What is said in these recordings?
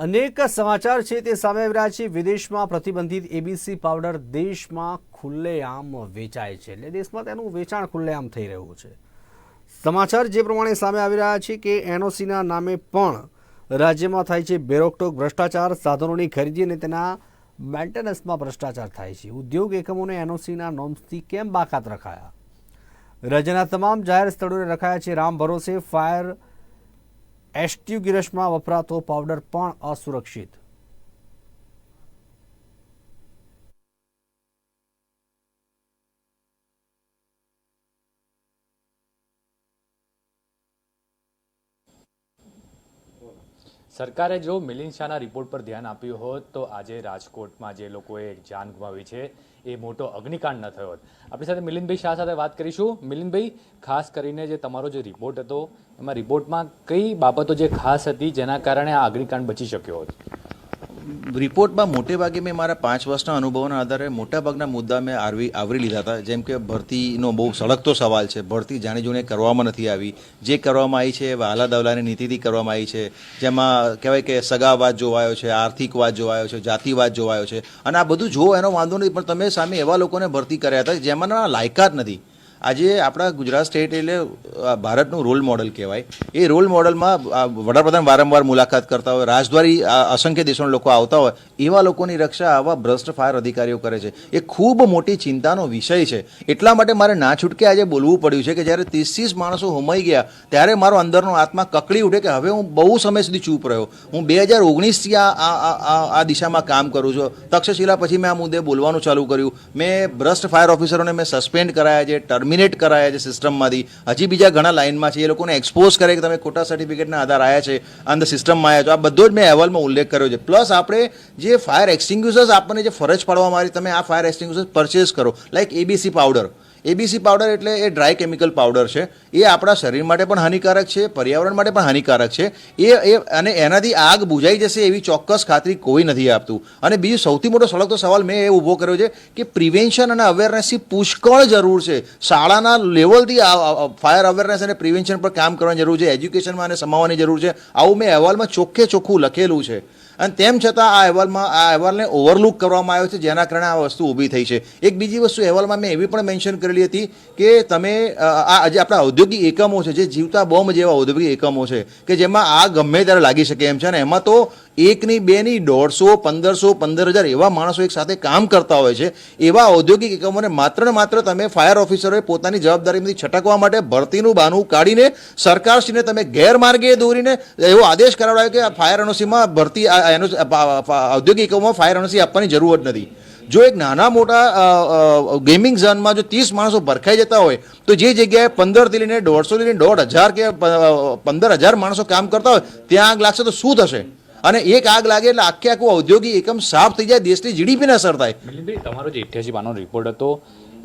અનેક સમાચાર છે તે સામે આવી રહ્યા છે. વિદેશમાં પ્રતિબંધિત એબીસી પાવડર દેશમાં ખુલ્લેઆમ વેચાય છે એટલે દેશમાં તેનું વેચાણ ખુલ્લેઆમ થઈ રહ્યું છે. સમાચાર જે પ્રમાણે સામે આવી રહ્યા છે કે એનઓસીના નામે પણ રાજ્યમાં થાય છે બેરોકટોક ભ્રષ્ટાચાર. સાધનોની ખરીદી અને તેના મેન્ટેનન્સમાં ભ્રષ્ટાચાર થાય છે. ઉદ્યોગ એકમોને એનઓસીના નોમ્સથી કેમ બાકાત રખાયા? રાજ્યના તમામ જાહેર સ્થળોએ રખાયા છે રામ ભરોસે. ફાયર એસ્ટ્યુગિરસમાં વપરાતો પાવડર પણ અસુરક્ષિત. સરકારે જો મિલિંદ શાહના રિપોર્ટ પર ધ્યાન આપ્યું હોત, તો આજે રાજકોટમાં જે લોકોએ જાન ગુમાવી છે, એ મોટો અગ્નિકાંડ ન થયો હોત. આપણી સાથે મિલિંદભાઈ શાહ સાથે વાત કરીશું. મિલિંદભાઈ, ખાસ કરીને જે તમારો જે રિપોર્ટ હતો, એમાં રિપોર્ટમાં કઈ બાબતો જે ખાસ હતી, જેના કારણે આ અગ્નિકાંડ બચી શક્યો હોત? રિપોર્ટમાં મોટે ભાગે મેં મારા પાંચ વર્ષના અનુભવોના આધારે મોટાભાગના મુદ્દા મેં આવરી આવરી લીધા હતા. જેમ કે ભરતીનો બહુ સળગતો સવાલ છે. ભરતી જાણી જોઈને કરવામાં નથી આવી. જે કરવામાં આવી છે એ વાલા દવલાની નીતિથી કરવામાં આવી છે. જેમાં કહેવાય કે સગાવાદ જોવાયો છે, આર્થિકવાદ જોવાયો છે, જાતિવાદ જોવાયો છે. અને આ બધું જો એનો વાંધો નથી પણ તમે સામે એવા લોકોને ભરતી કર્યા હતા જેમાંના લાયકાત નથી. આજે આપણા ગુજરાત સ્ટેટ એટલે ભારતનું રોલ મોડલ કહેવાય. એ રોલ મોડલમાં વડાપ્રધાન વારંવાર મુલાકાત કરતા હોય, રાજદ્વારી અસંખ્ય દેશોના લોકો આવતા હોય, એવા લોકોની રક્ષા આવા ભ્રષ્ટ ફાયર અધિકારીઓ કરે છે. એ ખૂબ મોટી ચિંતાનો વિષય છે. એટલા માટે મારે ના છૂટકે આજે બોલવું પડ્યું છે કે જ્યારે ત્રીસ ત્રીસ માણસો હોમાઈ ગયા, ત્યારે મારો અંદરનો આત્મા કકડી ઉઠે કે હવે હું બહુ સમય સુધી ચૂપ રહ્યો. હું બે હજાર ઓગણીસથી આ આ દિશામાં કામ કરું છું. તક્ષશિલા પછી મેં આ મુદ્દે બોલવાનું ચાલુ કર્યું. મેં ભ્રષ્ટ ફાયર ઓફિસરોને મેં સસ્પેન્ડ કરાયા છે ટર્મિનેટ કરાયા છે સિસ્ટમમાંથી. હજી બીજા ઘણા લાઇનમાં છે, એ લોકોને એક્સપોઝ કરે કે તમે ખોટા સર્ટિફિકેટના આધાર આવ્યા છે અંદર સિસ્ટમમાં આવ્યા છો. આ બધો જ મેં અહેવાલમાં ઉલ્લેખ કર્યો છે. પ્લસ આપણે જે ફાયર એક્સટિંગ્યુશર્સ આપણને જે ફરજ પાડવામાં આવી, તમે આ ફાયર એક્સટિંગ્યુશર્સ પરચેસ કરો. Like ABC powder ABC powder એટલે એ ડ્રાય કેમિકલ પાવડર છે. એ આપણા શરીર માટે પણ હાનિકારક છે, પર્યાવરણ માટે પણ હાનિકારક છે. એ એ, અને એનાથી આગ બુજાઈ જશે એવી ચોક્કસ ખાતરી કોઈ નથી આપતું. અને બીજું સૌથી મોટો સળગતો સવાલ મેં એ ઊભો કર્યો છે કે પ્રિવેન્શન અને અવેરનેસની પુષ્કળ જરૂર છે. શાળાના લેવલથી ફાયર અવેરનેસ અને પ્રિવેન્શન પર કામ કરવાની જરૂર છે એજ્યુકેશનમાં અને સમાવવાની જરૂર છે. આવું મેં અહેવાલમાં ચોખ્ખે ચોખ્ખું લખેલું છે. અને તેમ છતાં આ અહેવાલમાં, આ અહેવાલને ઓવરલુક કરવામાં આવ્યો છે, જેના કારણે આ વસ્તુ ઊભી થઈ છે. એક બીજી વસ્તુ અહેવાલમાં મેં એવી પણ મેન્શન કરેલી હતી કે તમે આ આજે આપણા ઔદ્યોગિક એકમો છે, જે જીવતા બોમ્બ જેવા ઔદ્યોગિક એકમો છે, કે જેમાં આ ગમે ત્યારે લાગી શકે એમ છે. અને એમાં તો એકની, બેની, દોઢસો, પંદરસો, પંદર હજાર એવા માણસો એક સાથે કામ કરતા હોય છે. એવા ઔદ્યોગિક એકમોને માત્ર ને માત્ર તમે ફાયર ઓફિસરોએ પોતાની જવાબદારીમાંથી છટકવા માટે ભરતીનું બાનું કાઢીને સરકારશ્રીને તમે ગેરમાર્ગે દોરીને એવો આદેશ કરાવડાયો કે ફાયર એનઓસીમાં ભરતી ઔદ્યોગિક એકમોમાં ફાયર એનઓસી આપવાની જરૂર જ નથી. જો એક નાના મોટા ગેમિંગ ઝોનમાં જો ત્રીસ માણસો ભરખાઈ જતા હોય, તો જે જગ્યાએ પંદરથી લઈને દોઢસોથી લઈને દોઢ હજાર કે પંદર હજાર માણસો કામ કરતા હોય, ત્યાં આગ લાગશે તો શું થશે? અને એક આગ લાગે એટલે આખે આખું ઔદ્યોગિક એકમ સાફ થઈ જાય, દેશની જીડીપીને અસર થાય. તમારો જે ઇઠ્યાસી પાનો રિપોર્ટ હતો,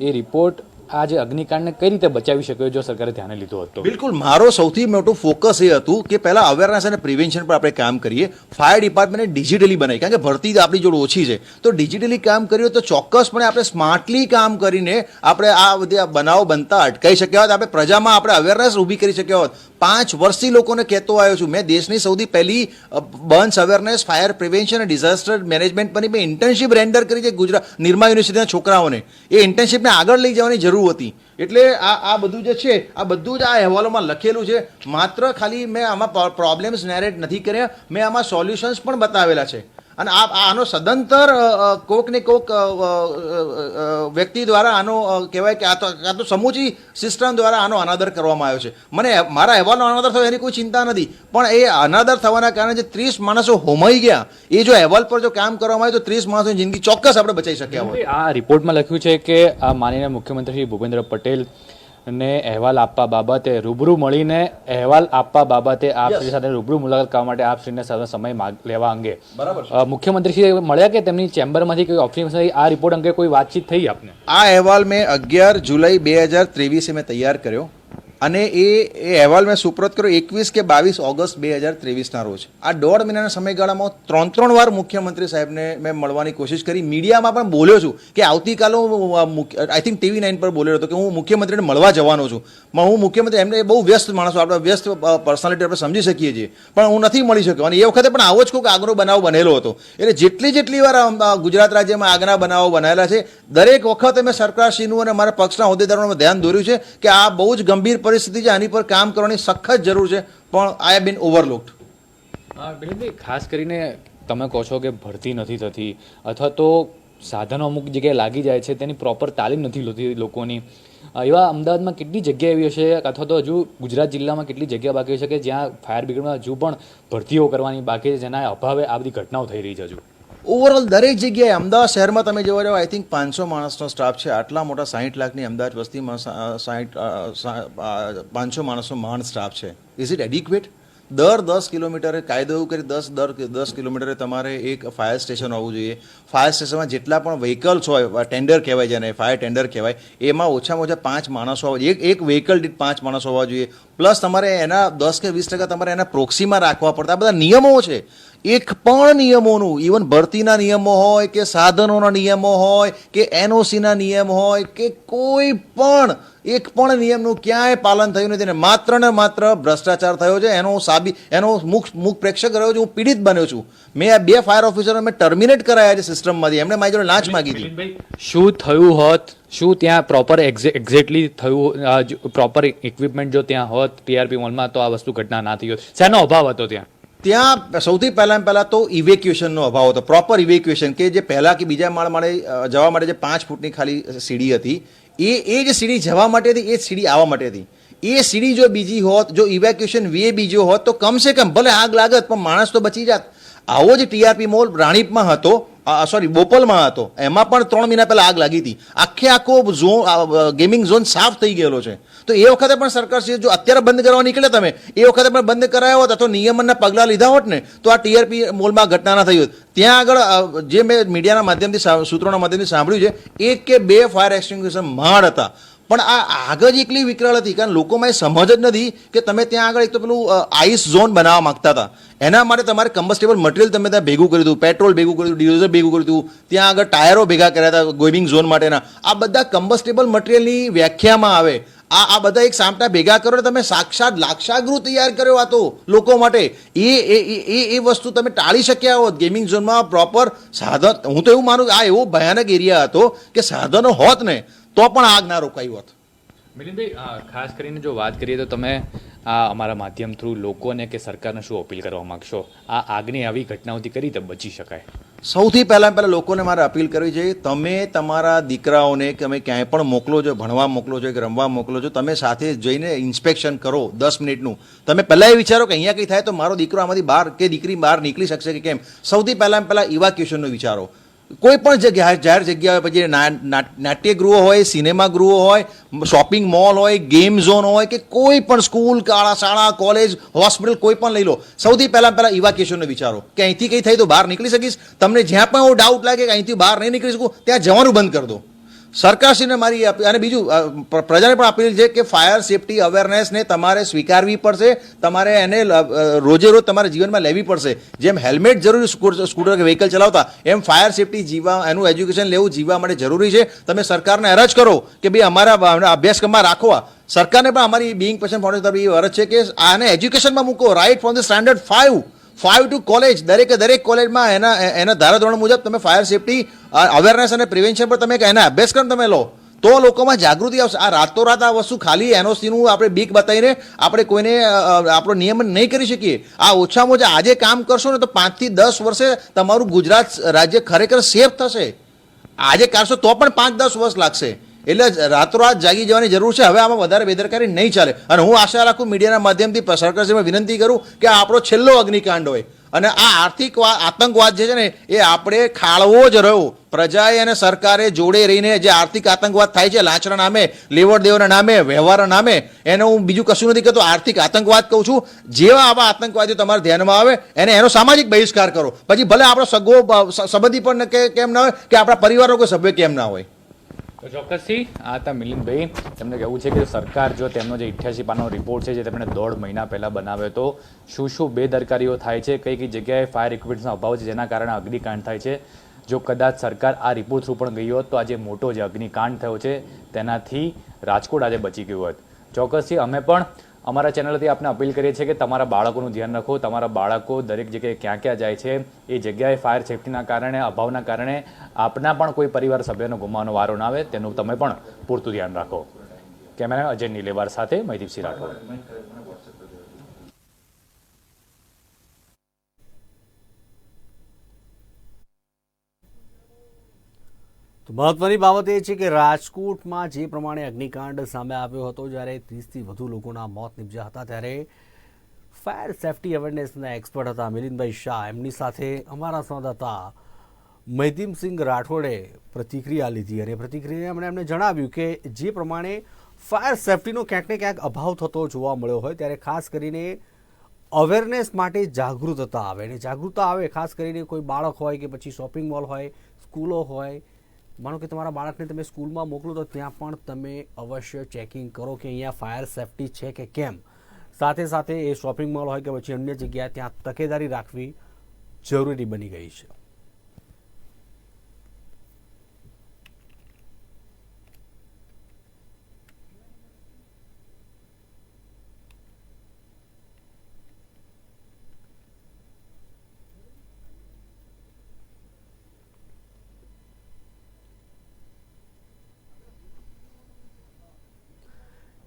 એ રિપોર્ટ આ જે અગ્નિકાંડને કઈ રીતે બચાવી શક્યો જો સરકારે ધ્યાને લીધો હતો બિલકુલ. મારો સૌથી મોટો ફોકસ એ હતું કે પહેલા અવેરનેસ અને પ્રિવેન્શન પર આપણે કામ કરીએ. ફાયર ડિપાર્ટમેન્ટને ડિજિટલી બનાવી. કારણ કે ભરતી આપણી જોડે ઓછી છે. તો ડિજિટલી કામ કર્યું તો ચોક્કસપણે આપણે સ્માર્ટલી કામ કરીને આપણે આ બધી બનાવ બનતા અટકાઈ શક્યા હોત. આપણે પ્રજામાં આપણે અવેરનેસ ઊભી કરી શક્યા હોત. પાંચ વર્ષથી લોકોને કહેતો આવ્યો છું. મેં દેશની સૌથી પહેલી બર્ન્સ અવેરનેસ, ફાયર પ્રિવેન્શન અને ડિઝાસ્ટર મેનેજમેન્ટ પરની મેં ઇન્ટર્નશીપ રેન્ડર કરી છે ગુજરાત, નિરમા યુનિવર્સિટીના છોકરાઓને. એ ઇન્ટર્નશીપને આગળ લઈ જવાની જરૂર હતી. એટલે આ આ બધું જે છે, આ બધું જ આ અહેવાલોમાં લખેલું છે. માત્ર ખાલી મેં આમાં પ્રોબ્લેમ્સ નેરેટ નથી કર્યા, મેં આમાં સોલ્યુશન્સ પણ બતાવેલા છે. અને આ આનો સદંતર કોક ને કોક વ્યક્તિ દ્વારા આનો કહેવાય કે આ તો આ તો સમૂચી સિસ્ટમ દ્વારા આનો અનાદર કરવામાં આવ્યો છે. મને મારા અહેવાલનો અનાદર થયો એની કોઈ ચિંતા નથી. પણ એ અનાદર થવાના કારણે જે ત્રીસ માણસો હોમાઈ ગયા, એ જો અહેવાલ પર જો કામ કરવામાં આવે તો ત્રીસ માણસોની જિંદગી ચોક્કસ આપણે બચાવી શક્યા હોય. આ રિપોર્ટમાં લખ્યું છે કે આ માનનીય મુખ્યમંત્રી શ્રી ભૂપેન્દ્ર પટેલ ને અહેવાલ આપવા બાબતે રૂબરૂ મળીને અહેવાલ આપવા બાબતે આપશ્રી સાથે રૂબરૂ મુલાકાત કરવા માટે આપશ્રીને સાથે સમય માગ લેવા અંગે. બરાબર મુખ્યમંત્રી શ્રી મળ્યા કે તેમની ચેમ્બરમાંથી કોઈ ઓફિસમાંથી આ રિપોર્ટ અંગે કોઈ વાતચીત થઈ આપને? આ અહેવાલ મેં અગિયાર જુલાઈ બે હજાર ત્રેવીસે મેં તૈયાર કર્યો. અને એ એ અહેવાલ મેં સુપ્રત કર્યો, એકવીસ કે બાવીસ ઓગસ્ટ બે હજાર ત્રેવીસના રોજ. આ દોઢ મહિનાના સમયગાળામાં ત્રણ ત્રણ વાર મુખ્યમંત્રી સાહેબને મેં મળવાની કોશિશ કરી. મીડિયામાં પણ બોલ્યો છું કે આવતીકાલે હું આઈ થિંક ટીવી નાઇન પર બોલ્યો હતો કે હું મુખ્યમંત્રીને મળવા જવાનો છું. પણ હું મુખ્યમંત્રી, એમને બહુ વ્યસ્ત માણસો, આપણે વ્યસ્ત પર્સનાલિટી આપણે સમજી શકીએ છીએ. પણ હું નથી મળી શક્યો. અને એ વખતે પણ આવો જ કોઈક આગનો બનાવ બનેલો હતો. એટલે જેટલી જેટલી વાર ગુજરાત રાજ્યમાં આગના બનાવો બનાવેલા છે, દરેક વખતે મેં સરકારશ્રીનું અને મારા પક્ષના હોદ્દેદારોનું ધ્યાન દોર્યું છે કે આ બહુ જ ગંભીર પરિસ્થિતિ છે, આની પર કામ કરવાની સખત જરૂર છે, પણ આઈ બીન ઓવરલુક્ડ મિલિંદભાઈ ખાસ કરીને તમે કહો છો કે ભરતી નથી થતી, અથવા તો સાધનો અમુક જગ્યાએ લાગી જાય છે, તેની પ્રોપર તાલીમ નથી લોતી લોકોની. એવા અમદાવાદમાં કેટલી જગ્યા એવી હશે, અથવા તો હજુ ગુજરાત જિલ્લામાં કેટલી જગ્યા બાકી હશે કે જ્યાં ફાયર બ્રિગેડમાં હજુ પણ ભરતીઓ કરવાની બાકી છે, જેના અભાવે આ બધી ઘટનાઓ થઈ રહી છે હજુ? ઓવરઓલ દરેક જગ્યાએ અમદાવાદ શહેરમાં તમે જોવા જાઓ આઈ થિંક પાંચસો માણસનો સ્ટાફ છે. આટલા મોટા સાહીઠ લાખની અમદાવાદ વસ્તીમાં સાહીઠ પાંચસો માણસનો મહાન સ્ટાફ છે. ઇઝ ઇટ એડિક્વેટ દર દસ કિલોમીટરે કાયદો એવું કરી, દસ, દર દસ કિલોમીટરે તમારે એક ફાયર સ્ટેશન હોવું જોઈએ. ફાયર સ્ટેશનમાં જેટલા પણ વ્હીકલ્સ હોય ટેન્ડર કહેવાય જેને ફાયર ટેન્ડર કહેવાય, એમાં ઓછામાં ઓછા પાંચ માણસો હોવા એક એક વ્હીકલ દીઠ પાંચ માણસો હોવા જોઈએ. પ્લસ તમારે એના દસ કે વીસ ટકા તમારે એના પ્રોક્સીમાં રાખવા પડતા. આ બધા નિયમો છે. એક પણ નિયમોનું ઇવન ભરતીના નિયમો હોય કે સાધનોના નિયમો હોય કે એનઓસીના નિયમ હોય કે કોઈ પણ, એક પણ નિયમનું ક્યાંય પાલન થયું નથી અને માત્ર ને માત્ર ભ્રષ્ટાચાર થયો છે. એનો સાબી, એનો મુખ મુખ પ્રેક્ષક રહ્યો છે, હું પીડિત બન્યો છું. મેં આ બે ફાયર ઓફિસરો મેં ટર્મિનેટ કરાયા છે સિસ્ટમમાંથી એમણે મારી જોડે લાંચ માગી હતી. શું થયું હોત? શું ત્યાં પ્રોપર એક્ઝેક્ટલી થયું પ્રોપર ઇક્વિપમેન્ટ જો ત્યાં હોત ટીઆરપી મોલમાં તો આ વસ્તુ ઘટના ના થઈ હોત. શેનો અભાવ હતો ત્યાં? ત્યાં સૌથી પહેલાં પહેલાં તો ઇવેક્યુએશનનો અભાવ હતો. પ્રોપર ઇવેક્યુએશન કે જે પહેલાં કે બીજા માળ માળે જવા માટે જે પાંચ ફૂટની ખાલી સીડી હતી, એ એ જે સીડી જવા માટે હતી, એ જ સીડી આવવા માટે હતી. એ સીડી જો બીજી હોત, જો ઇવેક્યુએશન વે બીજો હોત, તો કમસે કમ ભલે આગ લાગત પણ માણસ તો બચી જાત. આવો જ ટીઆરપી મોલ રાણીપમાં હતો સોરી બોપલમાં હતો. એમાં પણ ત્રણ મહિના પહેલાં આગ લાગી હતી. આખે આખો ઝોન ગેમિંગ ઝોન સાફ થઈ ગયેલો છે. તો એ વખતે પણ સરકાર શ્રી જો અત્યારે બંધ કરવા નીકળે તમે, એ વખતે પણ બંધ કરાયો હોત અથવા નિયમનના પગલાં લીધા હોત ને, તો આ ટીઆરપી મોલમાં ઘટના ના થઈ હોત. ત્યાં આગળ જે મેં મીડિયાના માધ્યમથી સૂત્રોના માધ્યમથી સાંભળ્યું છે, એક કે બે ફાયર એક્સટિંગ્વિશન માળ હતા. પણ આ આગ જ એકલી વિકરાળ હતી, કારણ લોકોમાં એ સમજ જ નથી કે તમે ત્યાં આગળ એક તો પેલું આઈસ ઝોન બનાવવા માંગતા હતા. એના માટે તમારે કમ્બસ્ટેબલ મટીરિયલ તમે ત્યાં ભેગું કર્યું હતું પેટ્રોલ ભેગું કર્યું હતું ડીઝલ ભેગું કર્યું હતું, ત્યાં આગળ ટાયરો ભેગા કર્યા હતા ગોઈમિંગ ઝોન માટેના. આ બધા કમ્બસ્ટેબલ મટીરિયલની વ્યાખ્યામાં આવે. આ આ બધા એક સામટા ભેગા કરો તમે સાક્ષાત લાક્ષાગૃહ તૈયાર કર્યો આ તો લોકો માટે. એ, એ- એ એ વસ્તુ તમે ટાળી શક્યા હોત ગેમિંગ ઝોનમાં પ્રોપર સાધન. હું તો એવું માનું આ એવો ભયાનક એરિયા હતો કે સાધનો હોત ને તો પણ આગ ના રોકાઈ હોત. મિલિંદભાઈ ખાસ કરીને જો વાત કરીએ તો તમે આ અમારા માધ્યમ થ્રુ લોકોને કે સરકારને શું અપીલ કરવા માંગશો? આ આગની આવી ઘટનાઓથી કઈ રીતે બચી શકાય? સૌથી પહેલાં પહેલાં લોકોને મારે અપીલ કરવી છે તમે તમારા દીકરાઓને કે તમે ક્યાંય પણ મોકલો છો ભણવા મોકલો છો કે રમવા મોકલો છો તમે સાથે જઈને ઇન્સ્પેક્શન કરો દસ મિનિટનું. તમે પહેલાં એ વિચારો કે અહીંયા કંઈ થાય તો મારો દીકરો આમાંથી બહાર કે દીકરી બહાર નીકળી શકશે કે કેમ? સૌથી પહેલાં પહેલાં ઇવાક્યુએશનનો વિચારો. કોઈ પણ જગ્યા જાહેર જગ્યા હોય, પછી નાટ્યગૃહો હોય સિનેમા ગૃહો હોય, શોપિંગ મોલ હોય, ગેમ ઝોન હોય કે કોઈ પણ સ્કૂલ, કાળા શાળા, કોલેજ, હોસ્પિટલ, કોઈ પણ લઈ લો. સૌથી પહેલાં પહેલાં કેશોને વિચારો. કે અહીંથી કંઈ થાય તો બહાર નીકળી શકીશ? તમને જ્યાં પણ એવો ડાઉટ લાગે કે અહીંથી બહાર નહીં નીકળી શકું, ત્યાં જવાનું બંધ કરી દો. સરકારશ્રીને મારી અપ- અને બીજું પ્રજાને પણ અપીલ છે કે ફાયર સેફટી અવેરનેસને તમારે સ્વીકારવી પડશે. તમારે એને રોજે રોજ તમારા જીવનમાં લેવી પડશે. જેમ હેલ્મેટ જરૂરી સ્કૂટર કે વ્હીકલ ચલાવતા, એમ ફાયર સેફટી જીવા, એનું એજ્યુકેશન લેવું જીવવા માટે જરૂરી છે. તમે સરકારને અરજ કરો કે ભાઈ અમારા અભ્યાસક્રમમાં રાખો સરકારને પણ અમારી બિંગ પેશન ફાઉન્ડેશન તરફ એ અરજ છે કે આને એજ્યુકેશનમાં મૂકો. Right from the standard five five to college દરેકે દરેક કોલેજમાં એના એના ધારાધોરણ મુજબ તમે ફાયર સેફટી અવેરનેસ અને પ્રિવેન્શન પર તમે એના અભ્યાસક્રમ તમે લો. તો લોકોમાં જાગૃતિ આવશે. આ રાતોરાત આ વસ્તુ ખાલી એનઓસીનું આપણે બીક બતાવીને આપણે કોઈને આપણો નિયમન નહીં કરી શકીએ. આ ઓછામાં ઓછા આજે કામ કરશો ને તો પાંચથી દસ વર્ષે તમારું ગુજરાત રાજ્ય ખરેખર સેફ થશે. આજે કરશો તો પણ પાંચ દસ વર્ષ લાગશે. એટલે રાતોરાત જાગી જવાની જરૂર છે. હવે આમાં વધારે બેદરકારી નહીં ચાલે. અને હું આશા રાખું મીડિયાના માધ્યમથી સરકારશ્રીમાં વિનંતી કરું કે આ આપણો છેલ્લો અગ્નિકાંડ હોય. અને આ આર્થિક આતંકવાદ જે છે ને, એ આપણે ખાળવો જ રહ્યો. પ્રજાએ અને સરકારે જોડે રહીને જે આર્થિક આતંકવાદ થાય છે લાંચના નામે લેવડ દેવડના નામે, વ્યવહારના નામે, એને હું બીજું કશું નથી કહેતો. આર્થિક આતંકવાદ કહું છું. જેવા આવા આતંકવાદીઓ તમારા ધ્યાનમાં આવે, એને એનો સામાજિક બહિષ્કાર કરો. પછી ભલે આપણો સગો સંબંધી પણ કેમ ના હોય, કે આપણા પરિવારનો કોઈ સભ્ય કેમ ના હોય. તો ચોક્કસથી આ હતા મિલિંદભાઈ. તેમને કહેવું છે કે સરકાર જો તેમનો જે ઇઠ્યાસી પાનો રિપોર્ટ છે જે તેમણે દોઢ મહિના પહેલાં બનાવ્યો હતો શું શું બેદરકારીઓ થાય છે, કઈ કઈ જગ્યાએ ફાયર ઇક્વિપમેન્ટ્સનો અભાવ છે જેના કારણે અગ્નિકાંડ થાય છે? જો કદાચ સરકાર આ રિપોર્ટ થ્રુ પણ ગઈ હોત તો આજે મોટો જે અગ્નિકાંડ થયો છે તેનાથી રાજકોટ આજે બચી ગયું હોત. ચોક્કસથી અમે પણ અમારા ચેનલથી આપને અપીલ કરીએ છીએ કે તમારા બાળકોનું ધ્યાન રાખો. તમારા બાળકો દરેક જગ્યાએ ક્યાં ક્યાં જાય છે, એ જગ્યાએ ફાયર સેફ્ટીના કારણે, અભાવના કારણે આપના પણ કોઈ પરિવાર સભ્યનો ગુમાવવાનો વારો ના આવે, તેનું તમે પણ પૂરતું ધ્યાન રાખો. કેમેરા અજય નીલેવાર સાથે મહીદીપસિંહ રાઠોડ. તો મહત્વની બાબત એ છે કે રાજકોટમાં જે પ્રમાણે અગ્નિકાંડ સામે આવ્યો હતો, જ્યારે ત્રીસથી વધુ લોકોના મોત નીપજ્યા હતા, ત્યારે ફાયર સેફટી અવેરનેસના એક્સપર્ટ હતા મિલિંદભાઈ શાહ. એમની સાથે અમારા સંવાદદાતા મૈદીમસિંહ રાઠોડે પ્રતિક્રિયા લીધી અને પ્રતિક્રિયા એમણે એમને જણાવ્યું કે જે પ્રમાણે ફાયર સેફટીનો ક્યાંક ને ક્યાંક અભાવ થતો જોવા મળ્યો હોય, ત્યારે ખાસ કરીને અવેરનેસ માટે જાગૃતતા આવે. અને જાગૃતતા આવે ખાસ કરીને કોઈ બાળક હોય કે પછી શોપિંગ મોલ હોય, સ્કૂલો હોય માનો કે તમારા બાળકને તમે સ્કૂલમાં મોકલો તો ત્યાં પણ તમે અવશ્ય ચેકિંગ કરો કે અહીંયા ફાયર સેફટી છે કે કેમ. સાથે સાથે એ શોપિંગ મોલ હોય કે પછી અન્ય જગ્યાએ ત્યાં તકેદારી રાખવી જરૂરી બની ગઈ છે.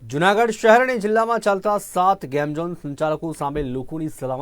જુનાગઢ શહેર અને જિલ્લામાં ચાલતા સાત ગેમ ઝોન સંચાલકો સામે લોકોની સલામત